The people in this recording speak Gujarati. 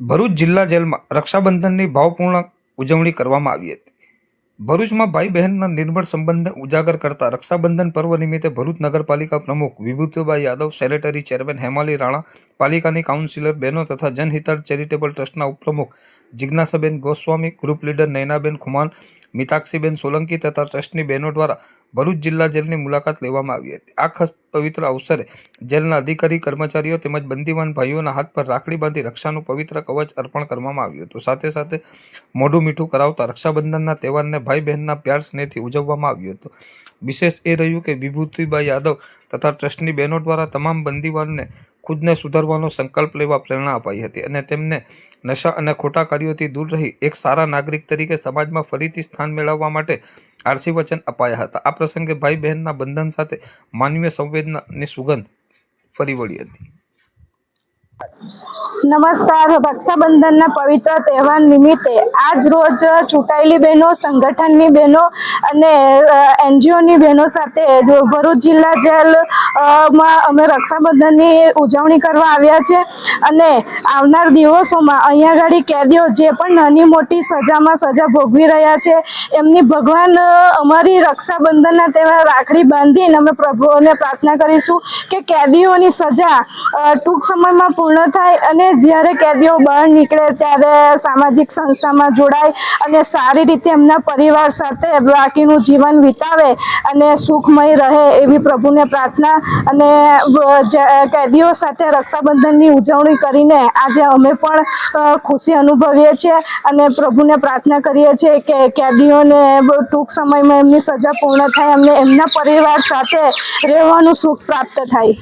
ભરૂચ જિલ્લા જેલમાં રક્ષાબંધનની ભાવપૂર્ણ ઉજવણી કરવામાં આવી હતી. ભરૂચમાં ભાઈ બહેનના નિર્મળ સંબંધને ઉજાગર કરતા રક્ષાબંધન પર્વ નિમિત્તે ભરૂચ નગરપાલિકા પ્રમુખ વિભૂતિભાઈ યાદવ, સેનેટરી ચેરમેન હેમાલી રાણા, પાલિકાની કાઉન્સિલર બહેનો તથા જનહિતળ ચેરિટેબલ ટ્રસ્ટના ઉપપ્રમુખ જિજ્ઞાસાબેન ગોસ્વામી, ગ્રુપ લીડર નૈનાબેન ખુમાન, મિતાક્ષીબેન સોલંકી તથા ટ્રસ્ટની બહેનો દ્વારા ભરૂચ જિલ્લા જેલની મુલાકાત લેવામાં આવી હતી. આ પવિત્ર અવસરે જેલના અધિકારી, કર્મચારીઓ તેમજ બંદીવાન ભાઈઓના હાથ પર રાખડી બાંધી રક્ષાનું પવિત્ર કવચ અર્પણ કરવામાં આવ્યું હતું. સાથે સાથે મોઢું મીઠું કરાવતા રક્ષાબંધનના તહેવારને ભાઈ બહેનના પ્યાર સ્નેહથી ઉજવવામાં આવ્યું હતું. વિશેષ એ રહ્યું કે વિભૂતિબાઈ યાદવ તથા ટ્રસ્ટની બહેનો દ્વારા તમામ બંદીવાનને ખુદને સુધારવાનો સંકલ્પ લેવા પ્રેરણા અપાઈ હતી અને તેમને નશા અને ખોટા કાર્યોથી દૂર રહી એક સારા નાગરિક તરીકે સમાજમાં ફરીથી સ્થાન મેળવવા માટે આરસી વચન અપાયા હતા. આ પ્રસંગે ભાઈ બહેનના બંધન સાથે માનવીય સંવેદનાની સુગંધ ફરી વળી હતી. નમસ્કાર. રક્ષાબંધનના પવિત્ર તહેવાર નિમિત્તે આજ રોજ ચૂંટાયેલી બહેનો, સંગઠનની બહેનો અને એનજીઓની બહેનો સાથે ભરૂચ જિલ્લા જેલમાં અમે રક્ષાબંધનની ઉજવણી કરવા આવ્યા છે અને આવનાર દિવસોમાં અહીંયા આગળ કેદીઓ જે પણ નાની મોટી સજામાં સજા ભોગવી રહ્યા છે, એમની ભગવાન અમારી રક્ષાબંધનના તહેવાર રાખડી બાંધીને અમે પ્રભુઓને પ્રાર્થના કરીશું કે કેદીઓની સજા ટૂંક સમયમાં પૂર્ણ થાય અને જ્યારે કેદીઓ બહાર નીકળે ત્યારે સામાજિક સંસ્થામાં જોડાય અને સારી રીતે એમના પરિવાર સાથે બાકીનું જીવન વિતાવે અને સુખમય રહે એવી પ્રભુને પ્રાર્થના અને કેદીઓ સાથે રક્ષાબંધનની ઉજવણી કરીને આજે અમે પણ ખુશી અનુભવીએ છીએ અને પ્રભુને પ્રાર્થના કરીએ છીએ કે કેદીઓને ટૂંક સમયમાં એમની સજા પૂર્ણ થાય અમને એમના પરિવાર સાથે રહેવાનું સુખ પ્રાપ્ત થાય.